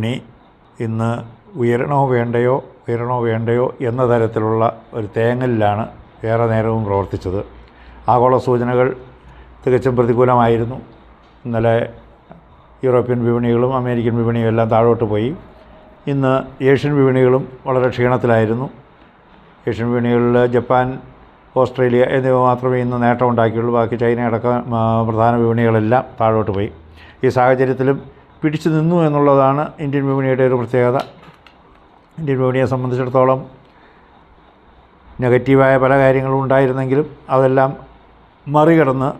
വിപണി ഇന്ന് ഉയരണോ വേണ്ടയോ ഉയരണോ വേണ്ടയോ എന്ന തരത്തിലുള്ള ഒരു തേങ്ങലിലാണ് ഏറെ നേരവും പ്രവർത്തിച്ചത്. ആഗോള സൂചനകൾ തികച്ചും പ്രതികൂലമായിരുന്നു. ഇന്നലെ യൂറോപ്യൻ വിപണികളും അമേരിക്കൻ വിപണിയും എല്ലാം താഴോട്ട് പോയി. ഇന്ന് ഏഷ്യൻ വിപണികളും വളരെ ക്ഷീണത്തിലായിരുന്നു. ഏഷ്യൻ വിപണികളിൽ ജപ്പാൻ ഓസ്ട്രേലിയ എന്നിവ മാത്രമേ ഇന്ന് നേട്ടമുണ്ടാക്കിയുള്ളൂ. ബാക്കി ചൈന അടക്കം പ്രധാന വിപണികളെല്ലാം താഴോട്ട് പോയി. ഈ സാഹചര്യത്തിലും പിടിച്ചു നിന്നു എന്നുള്ളതാണ് ഇന്ത്യൻ വിപണിയുടെ ഒരു പ്രത്യേകത. ഇന്ത്യൻ വിപണിയെ സംബന്ധിച്ചിടത്തോളം നെഗറ്റീവായ പല കാര്യങ്ങളും ഉണ്ടായിരുന്നെങ്കിലും അതെല്ലാം മറികടന്ന്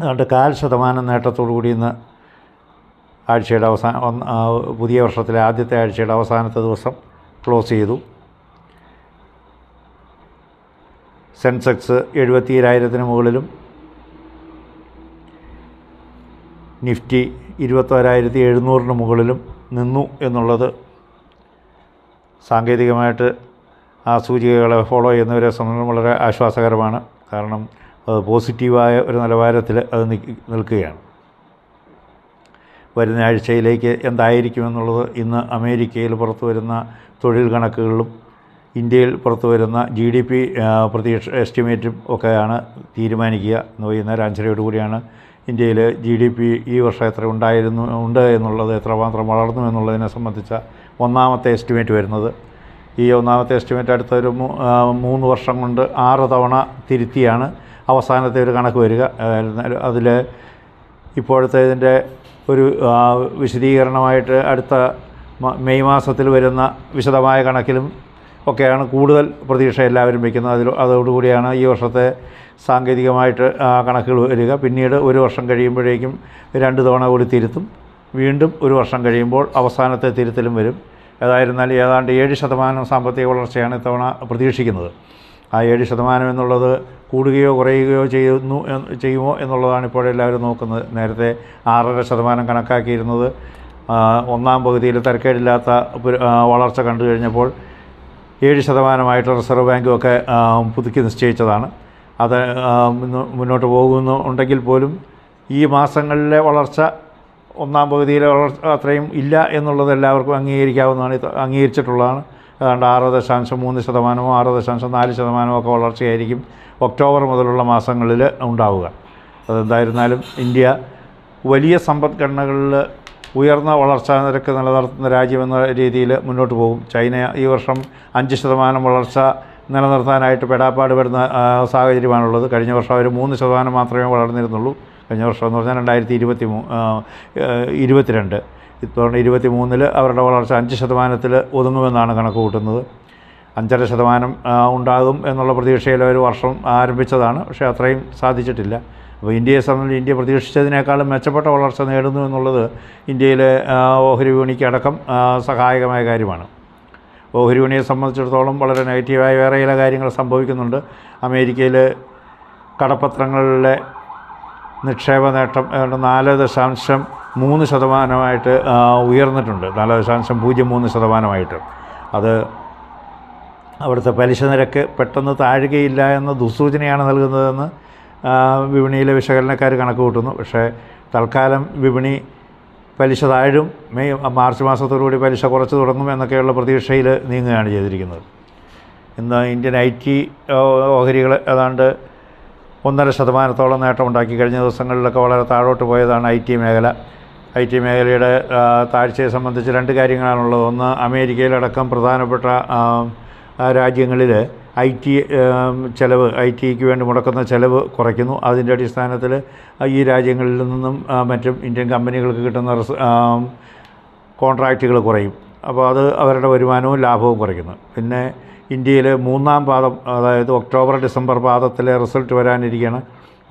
അതുകൊണ്ട് കാൽ ശതമാനം നേട്ടത്തോടു കൂടി ഇന്ന് ആഴ്ചയുടെ അവസാന പുതിയ വർഷത്തിലെ ആദ്യത്തെ ആഴ്ചയുടെ അവസാനത്തെ ദിവസം ക്ലോസ് ചെയ്തു. സെൻസെക്സ് എഴുപത്തിയേഴായിരത്തിന് മുകളിലും നിഫ്റ്റി ഇരുപത്തോരായിരത്തി എഴുന്നൂറിന് മുകളിലും നിന്നു എന്നുള്ളത് സാങ്കേതികമായിട്ട് ആ സൂചികകളെ ഫോളോ ചെയ്യുന്നവരെ സംബന്ധം വളരെ ആശ്വാസകരമാണ്. കാരണം അത് പോസിറ്റീവായ ഒരു നിലവാരത്തിൽ അത് നിൽക്കുകയാണ്. വരുന്ന ആഴ്ചയിലേക്ക് എന്തായിരിക്കുമെന്നുള്ളത് ഇന്ന് അമേരിക്കയിൽ പുറത്തു വരുന്ന തൊഴിൽ കണക്കുകളിലും ഇന്ത്യയിൽ പുറത്തു വരുന്ന ജി ഡി പി പ്രതീക്ഷ എസ്റ്റിമേറ്റും ഒക്കെയാണ് തീരുമാനിക്കുക ഇന്ന് വൈകുന്നേരം അഞ്ചരയോട് കൂടിയാണ് ഇന്ത്യയിൽ ജി ഡി പി ഈ വർഷം എത്ര ഉണ്ടായിരുന്നു ഉണ്ട് എന്നുള്ളത് എത്രമാത്രം വളർന്നു എന്നുള്ളതിനെ സംബന്ധിച്ച ഒന്നാമത്തെ എസ്റ്റിമേറ്റ് വരുന്നത്. ഈ ഒന്നാമത്തെ എസ്റ്റിമേറ്റ് അടുത്ത ഒരു മൂന്ന് വർഷം കൊണ്ട് ആറ് തവണ തിരുത്തിയാണ് അവസാനത്തെ ഒരു കണക്ക് വരിക. അതിൽ ഇപ്പോഴത്തെ ഇതിന്റെ ഒരു വിശദീകരണമായിട്ട് അടുത്ത മെയ് മാസത്തിൽ വരുന്ന വിശദമായ കണക്കിലും ഒക്കെയാണ് കൂടുതൽ പ്രതീക്ഷ എല്ലാവരും വയ്ക്കുന്നത്. അതിൽ അതോടുകൂടിയാണ് ഈ വർഷത്തെ സാങ്കേതികമായിട്ട് കണക്കുകൾ വരിക. പിന്നീട് ഒരു വർഷം കഴിയുമ്പോഴേക്കും രണ്ട് തവണ കൂടി തിരുത്തും. വീണ്ടും ഒരു വർഷം കഴിയുമ്പോൾ അവസാനത്തെ തിരുത്തലും വരും. ഏതായിരുന്നാലും ഏതാണ്ട് ഏഴ് ശതമാനം സാമ്പത്തിക വളർച്ചയാണ് ഇത്തവണ പ്രതീക്ഷിക്കുന്നത്. ആ ഏഴ് ശതമാനം എന്നുള്ളത് കൂടുകയോ കുറയുകയോ ചെയ്യുന്നു ചെയ്യുമോ എന്നുള്ളതാണ് ഇപ്പോൾ എല്ലാവരും നോക്കുന്നത്. നേരത്തെ ആറര ശതമാനം കണക്കാക്കിയിരുന്നത്. ഒന്നാം പകുതിയിൽ തരക്കേടില്ലാത്ത വളർച്ച കണ്ടു കഴിഞ്ഞപ്പോൾ ഏഴ് ശതമാനമായിട്ട് റിസർവ് ബാങ്കും ഒക്കെ പുതുക്കി നിശ്ചയിച്ചതാണ്. അത് മുന്നോട്ട് പോകുന്നു ഉണ്ടെങ്കിൽ പോലും ഈ മാസങ്ങളിലെ വളർച്ച ഒന്നാം പകുതിയിലെ വളർച്ച അത്രയും ഇല്ല എന്നുള്ളത് എല്ലാവർക്കും അംഗീകരിക്കാവുന്നതാണ്. അംഗീകരിച്ചിട്ടുള്ളതാണ്. ഏതാണ്ട് ആറ് ദശാംശം മൂന്ന് ശതമാനമോ ആറ് ദശാംശം നാല് ശതമാനമോ ഒക്കെ വളർച്ചയായിരിക്കും ഒക്ടോബർ മുതലുള്ള മാസങ്ങളിൽ ഉണ്ടാവുക. അതെന്തായിരുന്നാലും ഇന്ത്യ വലിയ സമ്പദ്ഘടനകളിൽ ഉയർന്ന വളർച്ചാ നിരക്ക് നിലനിർത്തുന്ന രാജ്യമെന്ന രീതിയിൽ മുന്നോട്ട് പോകും. ചൈന ഈ വർഷം അഞ്ച് ശതമാനം വളർച്ച നിലനിർത്താനായിട്ട് പെടാപ്പാട് വരുന്ന സാഹചര്യമാണുള്ളത്. കഴിഞ്ഞ വർഷം അവർ മൂന്ന് ശതമാനം മാത്രമേ വളർന്നിരുന്നുള്ളൂ. കഴിഞ്ഞ വർഷം എന്ന് പറഞ്ഞാൽ രണ്ടായിരത്തി ഇരുപത്തി മൂ ഇരുപത്തിരണ്ട്. ഇത്തവണ ഇരുപത്തി മൂന്നിൽ അവരുടെ വളർച്ച അഞ്ച് ശതമാനത്തിൽ ഒതുങ്ങുമെന്നാണ് കണക്ക് കൂട്ടുന്നത്. അഞ്ചര ശതമാനം ഉണ്ടാകും എന്നുള്ള പ്രതീക്ഷയിൽ ഒരു വർഷം ആരംഭിച്ചതാണ്. പക്ഷേ അത്രയും സാധിച്ചിട്ടില്ല. അപ്പോൾ ഇന്ത്യയെ സംബന്ധിച്ച് ഇന്ത്യ പ്രതീക്ഷിച്ചതിനേക്കാളും മെച്ചപ്പെട്ട വളർച്ച നേടുന്നു എന്നുള്ളത് ഇന്ത്യയിലെ ഓഹരി വിപണിക്ക് അടക്കം സഹായകമായ കാര്യമാണ്. ഓഹരി വിപണിയെ സംബന്ധിച്ചിടത്തോളം വളരെ നെഗറ്റീവായ വേറെ ചില കാര്യങ്ങൾ സംഭവിക്കുന്നുണ്ട്. അമേരിക്കയിൽ കടപ്പത്രങ്ങളിലെ നിക്ഷേപ നേട്ടം ഏതാണ്ട് നാല് ദശാംശം മൂന്ന് ശതമാനമായിട്ട് ഉയർന്നിട്ടുണ്ട്. നാല് ദശാംശം പൂജ്യം മൂന്ന് ശതമാനമായിട്ട്. അത് അവിടുത്തെ പലിശ നിരക്ക് പെട്ടെന്ന് താഴുകയില്ല എന്ന ദുസൂചനയാണ് നൽകുന്നതെന്ന് വിപണിയിലെ വിശകലനക്കാർ കണക്ക് കൂട്ടുന്നു. പക്ഷേ തൽക്കാലം വിപണി പലിശ താഴും മെയ് മാർച്ച് മാസത്തോടുകൂടി പലിശ കുറച്ച് തുടങ്ങും എന്നൊക്കെയുള്ള പ്രതീക്ഷയിൽ നീങ്ങുകയാണ് ചെയ്തിരിക്കുന്നത്. ഇന്ന് ഇന്ത്യൻ ഐ ടി ഓഹരികൾ ഏതാണ്ട് ഒന്നര ശതമാനത്തോളം നേട്ടമുണ്ടാക്കി കഴിഞ്ഞ ദിവസങ്ങളിലൊക്കെ വളരെ താഴോട്ട് പോയതാണ് ഐ ടി മേഖല. ഐ ടി മേഖലയുടെ താഴ്ചയെ സംബന്ധിച്ച് രണ്ട് കാര്യങ്ങളാണുള്ളത്. ഒന്ന് അമേരിക്കയിലടക്കം പ്രധാനപ്പെട്ട രാജ്യങ്ങളിൽ ഐ ടി ചിലവ് ഐ ടിക്ക് വേണ്ടി മുടക്കുന്ന ചിലവ് കുറയ്ക്കുന്നു. അതിന്റെ അടിസ്ഥാനത്തിൽ ഈ രാജ്യങ്ങളിൽ നിന്നും മറ്റും ഇന്ത്യൻ കമ്പനികൾക്ക് കിട്ടുന്ന കോൺട്രാക്റ്റുകൾ കുറയും. അപ്പോൾ അത് അവരുടെ വരുമാനവും ലാഭവും കുറയ്ക്കുന്നു. പിന്നെ ഇന്ത്യയിൽ മൂന്നാം പാദം അതായത് ഒക്ടോബർ ഡിസംബർ പാദത്തിലെ റിസൾട്ട് വരാനിരിക്കുകയാണ്.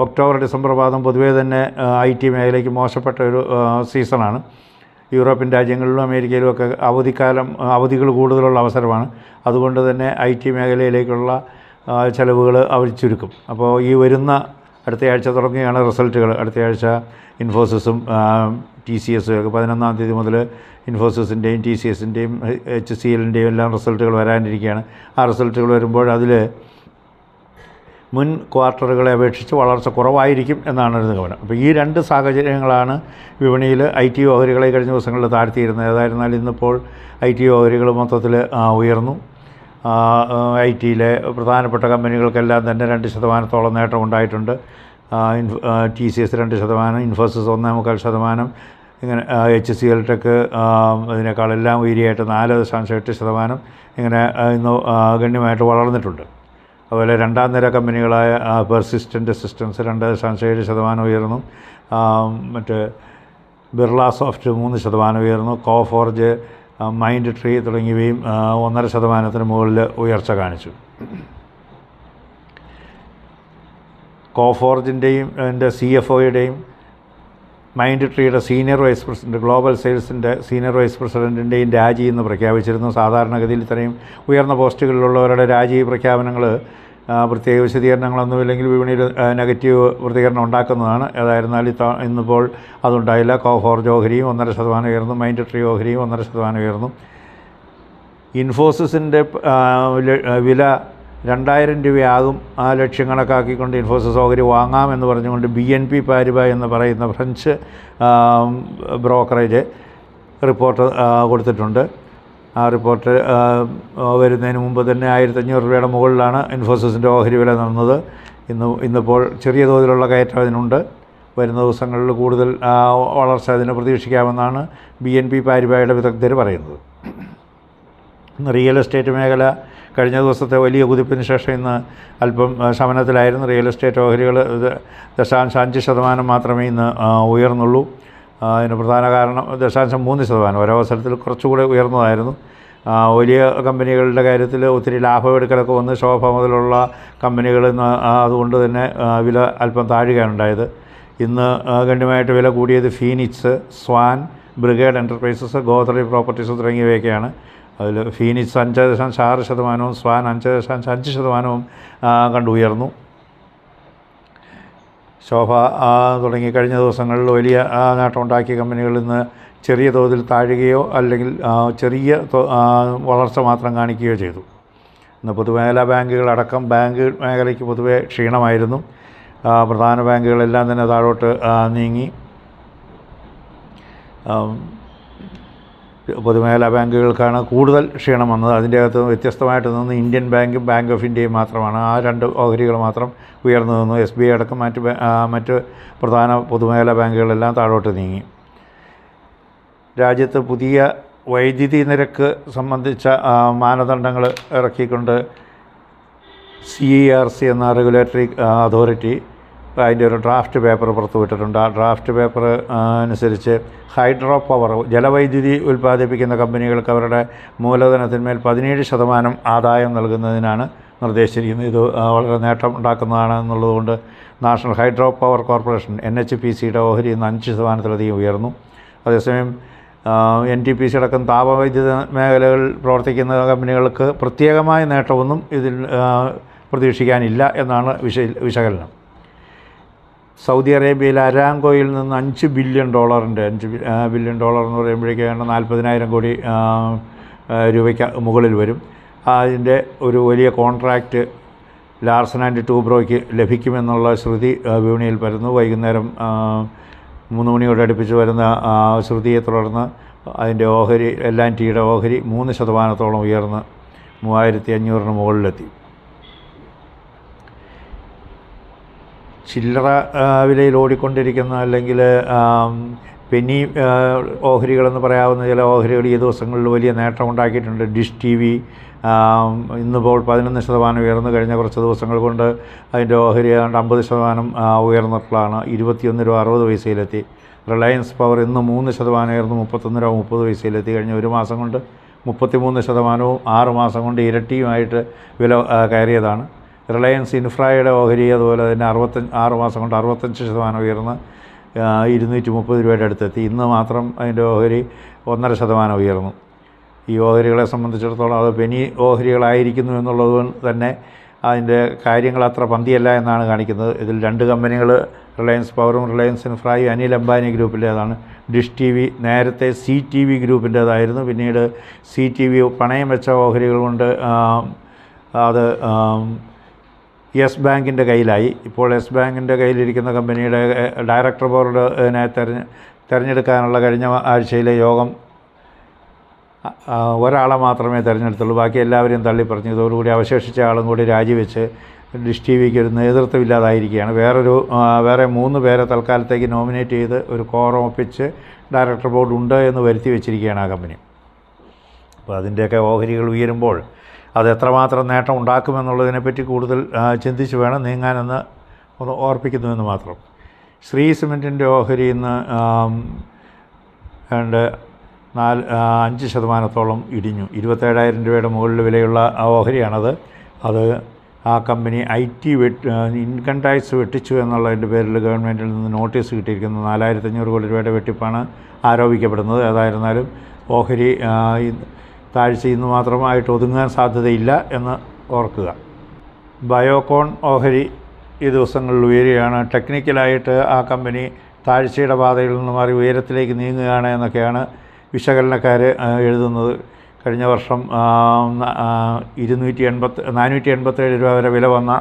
ഒക്ടോബർ ഡിസംബർ പാദം പൊതുവേ തന്നെ ഐ ടി മേഖലയ്ക്ക് മോശപ്പെട്ട ഒരു സീസണാണ്. യൂറോപ്യൻ രാജ്യങ്ങളിലും അമേരിക്കയിലും ഒക്കെ അവധിക്കാലം അവധികൾ കൂടുതലുള്ള അവസരമാണ്. അതുകൊണ്ട് തന്നെ ഐ ടി മേഖലയിലേക്കുള്ള ചിലവുകൾ അവർ ചുരുക്കും. അപ്പോൾ ഈ വരുന്ന അടുത്തയാഴ്ച തുടങ്ങുകയാണ് റിസൾട്ടുകൾ. അടുത്തയാഴ്ച ഇൻഫോസിസും ടി സി എസും ഒക്കെ പതിനൊന്നാം തീയതി മുതൽ ഇൻഫോസിസിന്റെയും ടി സി എസിന്റെയും എച്ച് സി എല്ലിന്റെയും എല്ലാം റിസൾട്ടുകൾ വരാനിരിക്കുകയാണ്. ആ റിസൾട്ടുകൾ വരുമ്പോൾ അതിൽ മുൻ ക്വാർട്ടറുകളെ അപേക്ഷിച്ച് വളർച്ച കുറവായിരിക്കും എന്നാണ് ഒരു നിഗമനം. അപ്പോൾ ഈ രണ്ട് സാഹചര്യങ്ങളാണ് വിപണിയിൽ ഐ ടി ഓഹരികളെ കഴിഞ്ഞ ദിവസങ്ങളിൽ താഴ്ത്തിയിരുന്നത്. ഏതായിരുന്നാൽ ഇന്നിപ്പോൾ ഐ ടി ഓഹരികൾ മൊത്തത്തിൽ ഉയർന്നു. ഐ ടിയിലെ പ്രധാനപ്പെട്ട കമ്പനികൾക്കെല്ലാം തന്നെ രണ്ട് ശതമാനത്തോളം നേട്ടം ഉണ്ടായിട്ടുണ്ട്. ടി സി എസ് രണ്ട് ശതമാനം ഇൻഫോസിസ് ഒന്നേ മുക്കാൽ ശതമാനം ഇങ്ങനെ എച്ച് സി എൽ ടെക്ക് ഇതിനേക്കാളെല്ലാം ഉയരിയായിട്ട് നാല് ദശാംശം എട്ട് ശതമാനം ഇങ്ങനെ ഇന്ന് ഗണ്യമായിട്ട് വളർന്നിട്ടുണ്ട്. അതുപോലെ രണ്ടാം നിര കമ്പനികളായ പെർസിസ്റ്റന്റ് സിസ്റ്റംസ് രണ്ട് ദശാംശം ഏഴ് ശതമാനം ഉയർന്നു. മറ്റ് ബിർള സോഫ്റ്റ് മൂന്ന് ശതമാനം ഉയർന്നു. കോഫോർജ് മൈൻഡ് ട്രീ തുടങ്ങിയവയും ഒന്നര ശതമാനത്തിന് മുകളിൽ ഉയർച്ച കാണിച്ചു. കോഫോർജിന്റെയും എന്റെ സി എഫ് ഒയുടെയും മൈൻഡ് ട്രീയുടെ സീനിയർ വൈസ് പ്രസിഡന്റ് ഗ്ലോബൽ സെയിൽസിന്റെ സീനിയർ വൈസ് പ്രസിഡന്റിന്റെയും രാജി എന്ന് പ്രഖ്യാപിച്ചിരുന്നു. സാധാരണഗതിയിൽ ഇത്രയും ഉയർന്ന പോസ്റ്റുകളിലുള്ളവരുടെ രാജി പ്രഖ്യാപനങ്ങൾ പ്രത്യേക വിശദീകരണങ്ങളൊന്നുമില്ലെങ്കിൽ വിപണിയിൽ നെഗറ്റീവ് പ്രതികരണം ഉണ്ടാക്കുന്നതാണ്. ഏതായിരുന്നാലും ഇത്ത ഇന്നിപ്പോൾ അതുണ്ടായില്ല. കോഹോർ ജോഹരിയും ഒന്നര ശതമാനം ഉയർന്നു. മൈൻഡ് ട്രീ ഓഹരിയും ഒന്നര ശതമാനം ഉയർന്നു. ഇൻഫോസിസിന്റെ വില രണ്ടായിരം രൂപയാകും ആ ലക്ഷ്യം കണക്കാക്കിക്കൊണ്ട് ഇൻഫോസിസ് ഓഹരി വാങ്ങാമെന്ന് പറഞ്ഞുകൊണ്ട് ബി എൻ പി പാരിബ എന്ന് പറയുന്ന ഫ്രഞ്ച് ബ്രോക്കറേജ് റിപ്പോർട്ട് കൊടുത്തിട്ടുണ്ട്. ആ റിപ്പോർട്ട് വരുന്നതിന് മുമ്പ് തന്നെ ആയിരത്തഞ്ഞൂറ് രൂപയുടെ മുകളിലാണ് ഇൻഫോസിസിന്റെ ഓഹരി വില നടന്നത് ഇന്ന് ഇന്നിപ്പോൾ ചെറിയ തോതിലുള്ള കയറ്റം അതിനുണ്ട്. വരുന്ന ദിവസങ്ങളിൽ കൂടുതൽ വളർച്ച അതിന് പ്രതീക്ഷിക്കാമെന്നാണ് ബി എൻ പി പാരിബായുടെ വിദഗ്ധർ പറയുന്നത്. റിയൽ എസ്റ്റേറ്റ് മേഖല കഴിഞ്ഞ ദിവസത്തെ വലിയ കുതിപ്പിന് ശേഷം ഇന്ന് അല്പം ശമനത്തിലായിരുന്നു. റിയൽ എസ്റ്റേറ്റ് ഓഹരികൾ ദശാംശം അഞ്ച് ശതമാനം മാത്രമേ ഇന്ന് ഉയർന്നുള്ളൂ. അതിന് പ്രധാന കാരണം ദശാംശം മൂന്ന് ശതമാനം. അവസരത്തിൽ കുറച്ചുകൂടെ ഉയർന്നതായിരുന്നു. വലിയ കമ്പനികളുടെ കാര്യത്തിൽ ഒത്തിരി ലാഭമെടുക്കലൊക്കെ വന്ന് ശോഭ മുതലുള്ള കമ്പനികൾ ഇന്ന് അതുകൊണ്ട് തന്നെ വില അല്പം താഴുകയാണ് ഉണ്ടായത്. ഇന്ന് ഗണ്യമായിട്ട് വില കൂടിയത് Phoenix Swan Brigade enterprises Godrej properties തുടങ്ങിയവയൊക്കെയാണ്. അതിൽ ഫീനിക്സ് അഞ്ച് ദശാംശം ആറ് ശതമാനവും സ്വാൻ അഞ്ച് ദശാംശം അഞ്ച് ശതമാനവും കണ്ടുയർന്നു. ശോഭ തുടങ്ങി കഴിഞ്ഞ ദിവസങ്ങളിൽ വലിയ നേട്ടമുണ്ടാക്കിയ കമ്പനികളിൽ നിന്ന് ചെറിയ തോതിൽ താഴുകയോ അല്ലെങ്കിൽ ചെറിയ വളർച്ച മാത്രം കാണിക്കുകയോ ചെയ്തു. ഇന്ന് പൊതുമേഖലാ ബാങ്കുകളടക്കം ബാങ്ക് മേഖലയ്ക്ക് പൊതുവെ ക്ഷീണമായിരുന്നു. പ്രധാന ബാങ്കുകളെല്ലാം തന്നെ താഴോട്ട് നീങ്ങി. പൊതുമേഖലാ ബാങ്കുകൾക്കാണ് കൂടുതൽ ക്ഷീണം വന്നത്. അതിന്റെ അകത്ത് വ്യത്യസ്തമായിട്ട് നിന്ന് ഇന്ത്യൻ ബാങ്കും ബാങ്ക് ഓഫ് ഇന്ത്യയും മാത്രമാണ്. ആ രണ്ട് ഓഹരികൾ മാത്രം ഉയർന്നു നിന്നു. എസ് ബി ഐ അടക്കം മറ്റ് മറ്റ് പ്രധാന പൊതുമേഖലാ ബാങ്കുകളെല്ലാം താഴോട്ട് നീങ്ങി. രാജ്യത്ത് പുതിയ വൈദ്യുതി നിരക്ക് സംബന്ധിച്ച മാനദണ്ഡങ്ങൾ ഇറക്കിക്കൊണ്ട് സി ഇ ആർ സി എന്ന റെഗുലേറ്ററി അതോറിറ്റി അതിന്റെ ഒരു ഡ്രാഫ്റ്റ് പേപ്പർ പുറത്തുവിട്ടിട്ടുണ്ട് ആ ഡ്രാഫ്റ്റ് പേപ്പർ അനുസരിച്ച് ഹൈഡ്രോ പവർ ജലവൈദ്യുതി ഉൽപ്പാദിപ്പിക്കുന്ന കമ്പനികൾക്ക് അവരുടെ മൂലധനത്തിന്മേൽ പതിനേഴ് ശതമാനം ആദായം നൽകുന്നതിനാണ് നിർദ്ദേശിച്ചിരിക്കുന്നത്. ഇത് വളരെ നേട്ടം ഉണ്ടാക്കുന്നതാണ് എന്നുള്ളതുകൊണ്ട് national hydro power corporation N H P സിയുടെ ഓഹരി ഇന്ന് അഞ്ച് ശതമാനത്തിലധികം ഉയർന്നു. അതേസമയം എൻ ടി പി സി അടക്കം താപവൈദ്യുത മേഖലകളിൽ പ്രവർത്തിക്കുന്ന കമ്പനികൾക്ക് പ്രത്യേകമായ നേട്ടമൊന്നും ഇതിൽ പ്രതീക്ഷിക്കാനില്ല എന്നാണ് വിശ വിശകലനം. സൗദി അറേബ്യയിൽ അരാങ്കോയിൽ നിന്ന് അഞ്ച് ബില്യൺ ഡോളറിന്റെ അഞ്ച് ബില്യൺ ഡോളർ എന്ന് പറയുമ്പോഴേക്കാണ് നാൽപ്പതിനായിരം കോടി രൂപയ്ക്ക് മുകളിൽ വരും. അതിന്റെ ഒരു വലിയ കോൺട്രാക്റ്റ് ലാർസൻ ആൻഡ് ടൂബ്രോയ്ക്ക് ലഭിക്കുമെന്നുള്ള ശ്രുതി വിപണിയിൽ വരുന്നു. വൈകുന്നേരം മൂന്ന് മണിയോട് അടുപ്പിച്ച് വരുന്ന ശ്രുതിയെ തുടർന്ന് അതിന്റെ ഓഹരി എൽ ആൻഡ് ടിയുടെ ഓഹരി മൂന്ന് ശതമാനത്തോളം ഉയർന്ന് മൂവായിരത്തി അഞ്ഞൂറിന് മുകളിലെത്തി. ചില്ലറ വിലയിൽ ഓടിക്കൊണ്ടിരിക്കുന്ന അല്ലെങ്കിൽ പെനി ഓഹരികളെന്ന് പറയാവുന്ന ചില ഓഹരികൾ ഈ ദിവസങ്ങളിൽ വലിയ നേട്ടം ഉണ്ടാക്കിയിട്ടുണ്ട്. ഡിഷ് ടി വി ഇന്നിപ്പോൾ പതിനൊന്ന് ശതമാനം ഉയർന്നു കഴിഞ്ഞ കുറച്ച് ദിവസങ്ങൾ കൊണ്ട് അതിന്റെ ഓഹരി ഏതാണ്ട് അമ്പത് ശതമാനം ഉയർന്നിട്ടുള്ളതാണ്. ഇരുപത്തിയൊന്ന് രൂപ അറുപത് പൈസയിലെത്തി. റിലയൻസ് പവർ ഇന്ന് മൂന്ന് ശതമാനം ഉയർന്ന് മുപ്പത്തൊന്ന് രൂപ മുപ്പത് പൈസയിലെത്തി. കഴിഞ്ഞ ഒരു മാസം കൊണ്ട് മുപ്പത്തിമൂന്ന് ശതമാനവും ആറ് മാസം കൊണ്ട് ഇരട്ടിയുമായിട്ട് വില കയറിയതാണ്. റിലയൻസ് ഇൻഫ്രായുടെ ഓഹരി അതുപോലെ തന്നെ അറുപത്തഞ്ച് ആറ് മാസം കൊണ്ട് അറുപത്തഞ്ച് ശതമാനം ഉയർന്ന് ഇരുന്നൂറ്റി മുപ്പത് രൂപയുടെ അടുത്തെത്തി. ഇന്ന് മാത്രം അതിന്റെ ഓഹരി ഒന്നര ശതമാനം ഉയർന്നു. ഈ ഓഹരികളെ സംബന്ധിച്ചിടത്തോളം അത് പെനി ഓഹരികളായിരിക്കുന്നു എന്നുള്ളത് തന്നെ അതിന്റെ കാര്യങ്ങൾ അത്ര പന്തിയല്ല എന്നാണ് കാണിക്കുന്നത്. ഇതിൽ രണ്ട് കമ്പനികൾ റിലയൻസ് പവറും റിലയൻസ് ഇൻഫ്രായും അനിൽ അംബാനി ഗ്രൂപ്പിന്റേതാണ്. ഡിഷ് ടി വി നേരത്തെ സി ടി വി ഗ്രൂപ്പിന്റേതായിരുന്നു. പിന്നീട് സി ടി വി പണയം വെച്ച ഓഹരികൾ കൊണ്ട് അത് യെസ് ബാങ്കിന്റെ കയ്യിലായി. ഇപ്പോൾ യെസ് ബാങ്കിന്റെ കയ്യിലിരിക്കുന്ന കമ്പനിയുടെ ഡയറക്ടർ ബോർഡിനെ തെരഞ്ഞ് തിരഞ്ഞെടുക്കാനുള്ള കഴിഞ്ഞ ആഴ്ചയിലെ യോഗം ഒരാളെ മാത്രമേ തിരഞ്ഞെടുത്തുള്ളൂ. ബാക്കി എല്ലാവരെയും തള്ളിപ്പറഞ്ഞു ഇതോടുകൂടി അവശേഷിച്ച ആളും കൂടി രാജിവെച്ച് ഡിഷ് ടി വിക്ക് ഒരു നേതൃത്വം ഇല്ലാതായിരിക്കുകയാണ് വേറൊരു വേറെ മൂന്ന് പേരെ തൽക്കാലത്തേക്ക് നോമിനേറ്റ് ചെയ്ത് ഒരു കോറം ഒപ്പിച്ച് ഡയറക്ടർ ബോർഡ് ഉണ്ട് എന്ന് വരുത്തി വെച്ചിരിക്കുകയാണ് ആ കമ്പനി. അപ്പോൾ അതിന്റെയൊക്കെ ഓഹരികൾ ഉയരുമ്പോൾ അത് എത്രമാത്രം നേട്ടം ഉണ്ടാക്കുമെന്നുള്ളതിനെപ്പറ്റി കൂടുതൽ ചിന്തിച്ച് വേണം നീങ്ങാനെന്ന് ഒന്ന് ഓർപ്പിക്കുന്നുവെന്ന് മാത്രം. ശ്രീ സിമെന്റിന്റെ ഓഹരി ഇന്ന് ആം, ഏതാണ്ട് നാല് അഞ്ച് ശതമാനത്തോളം ഇടിഞ്ഞു. ഇരുപത്തേഴായിരം രൂപയുടെ മുകളിൽ വിലയുള്ള ആ ഓഹരിയാണത്. അത് ആ കമ്പനി ഐ ടി വെട്ട് ഇൻകം ടാക്സ് വെട്ടിച്ചു എന്നുള്ളതിന്റെ പേരിൽ ഗവൺമെന്റിൽ നിന്ന് നോട്ടീസ് കിട്ടിയിരിക്കുന്നു. നാലായിരത്തി അഞ്ഞൂറ് കോടി രൂപയുടെ വെട്ടിപ്പാണ് ആരോപിക്കപ്പെടുന്നത്. ഏതായിരുന്നാലും ഓഹരി ആ, നിന്ന് മാത്രമായിട്ട് ഒതുങ്ങാൻ സാധ്യതയില്ല എന്ന് ഓർക്കുക. ബയോകോൺ ഓഹരി ഈ ദിവസങ്ങളിൽ ഉയരുകയാണ്. ടെക്നിക്കലായിട്ട് ആ കമ്പനി താഴ്ചയുടെ പാതയിൽ നിന്ന് മാറി ഉയരത്തിലേക്ക് നീങ്ങുകയാണ് എന്നൊക്കെയാണ് വിശകലനക്കാർ എഴുതുന്നത്. കഴിഞ്ഞ വർഷം ഇരുന്നൂറ്റി എൺപത്തി നാനൂറ്റി എൺപത്തേഴ് രൂപ വരെ വില വന്ന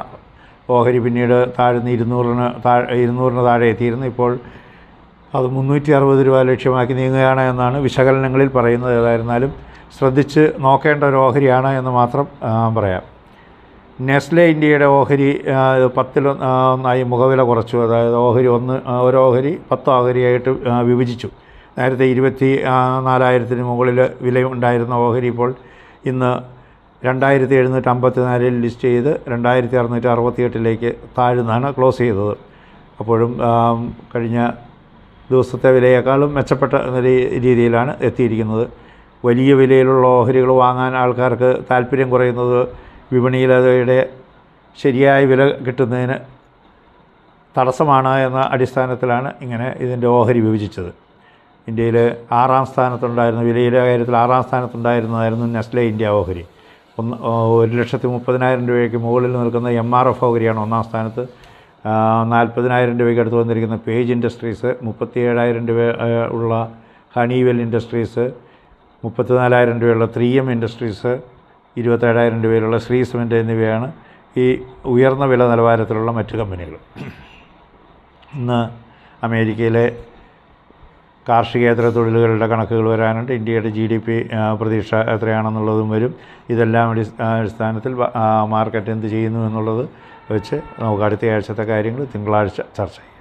ഓഹരി പിന്നീട് താഴ്ന്ന് ഇരുന്നൂറിന് താഴെ ഇരുന്നൂറിന് താഴെ എത്തിയിരുന്നു. ഇപ്പോൾ അത് മുന്നൂറ്റി അറുപത് രൂപ ലക്ഷ്യമാക്കി നീങ്ങുകയാണ് എന്നാണ് വിശകലനങ്ങളിൽ പറയുന്നത്. ഏതായിരുന്നാലും ശ്രദ്ധിച്ച് നോക്കേണ്ട ഒരു ഓഹരിയാണ് എന്ന് മാത്രം പറയാം. നെസ്ലെ ഇന്ത്യയുടെ ഓഹരി ഒന്നായി മുഖവില കുറച്ചു. അതായത് ഓഹരി ഒന്ന് ഒരു ഓഹരി പത്ത് ഓഹരിയായിട്ട് വിഭജിച്ചു. നേരത്തെ ഇരുപത്തി നാലായിരത്തിന് മുകളിൽ വില ഉണ്ടായിരുന്ന ഓഹരി ഇപ്പോൾ ഇന്ന് രണ്ടായിരത്തി എഴുന്നൂറ്റി അമ്പത്തി നാലിൽ ലിസ്റ്റ് ചെയ്ത് രണ്ടായിരത്തി അറുന്നൂറ്റി അറുപത്തി എട്ടിലേക്ക് താഴ്ന്നാണ് ക്ലോസ് ചെയ്തത്. അപ്പോഴും കഴിഞ്ഞ ദിവസത്തെ വിലയേക്കാളും മെച്ചപ്പെട്ട രീതിയിലാണ് എത്തിയിരിക്കുന്നത്. വലിയ വിലയിലുള്ള ഓഹരികൾ വാങ്ങാൻ ആൾക്കാർക്ക് താല്പര്യം കുറയുന്നത് വിപണിയിൽ ശരിയായ വില കിട്ടുന്നതിന് തടസ്സമാണ് എന്ന അടിസ്ഥാനത്തിലാണ് ഇങ്ങനെ ഇതിന്റെ ഓഹരി വിഭജിച്ചത്. ഇന്ത്യയിൽ ആറാം സ്ഥാനത്തുണ്ടായിരുന്ന വിലയിലെ കാര്യത്തിൽ ആറാം സ്ഥാനത്തുണ്ടായിരുന്നതായിരുന്നു നെസ്ലെ ഇന്ത്യ ഓഹരി. ഒന്ന് ഒരു ലക്ഷത്തി മുപ്പതിനായിരം രൂപയ്ക്ക് മുകളിൽ നിൽക്കുന്ന എം ആർ എഫ് ഓഹരിയാണ് ഒന്നാം സ്ഥാനത്ത്. നാൽപ്പതിനായിരം രൂപയ്ക്ക് അടുത്ത് വന്നിരിക്കുന്ന പേജ് ഇൻഡസ്ട്രീസ് മുപ്പത്തി ഏഴായിരം രൂപ ഉള്ള ഹണിവെൽ ഇൻഡസ്ട്രീസ് മുപ്പത്തിനാലായിരം രൂപയുള്ള ത്രീ എം ഇൻഡസ്ട്രീസ് ഇരുപത്തേഴായിരം രൂപയിലുള്ള ശ്രീ സിമെന്റ് എന്നിവയാണ് ഈ ഉയർന്ന വില നിലവാരത്തിലുള്ള മറ്റ് കമ്പനികൾ. ഇന്ന് അമേരിക്കയിലെ കാർഷികേതര തൊഴിലുകളുടെ കണക്കുകൾ വരാനുണ്ട്. ഇന്ത്യയുടെ ജി ഡി പി പ്രതീക്ഷ എത്രയാണെന്നുള്ളതും വരും. ഇതെല്ലാം അടി അടിസ്ഥാനത്തിൽ മാർക്കറ്റ് എന്ത് ചെയ്യുന്നു എന്നുള്ളത് വെച്ച് നമുക്ക് അടുത്ത ആഴ്ചത്തെ കാര്യങ്ങൾ തിങ്കളാഴ്ച ചർച്ച ചെയ്യാം.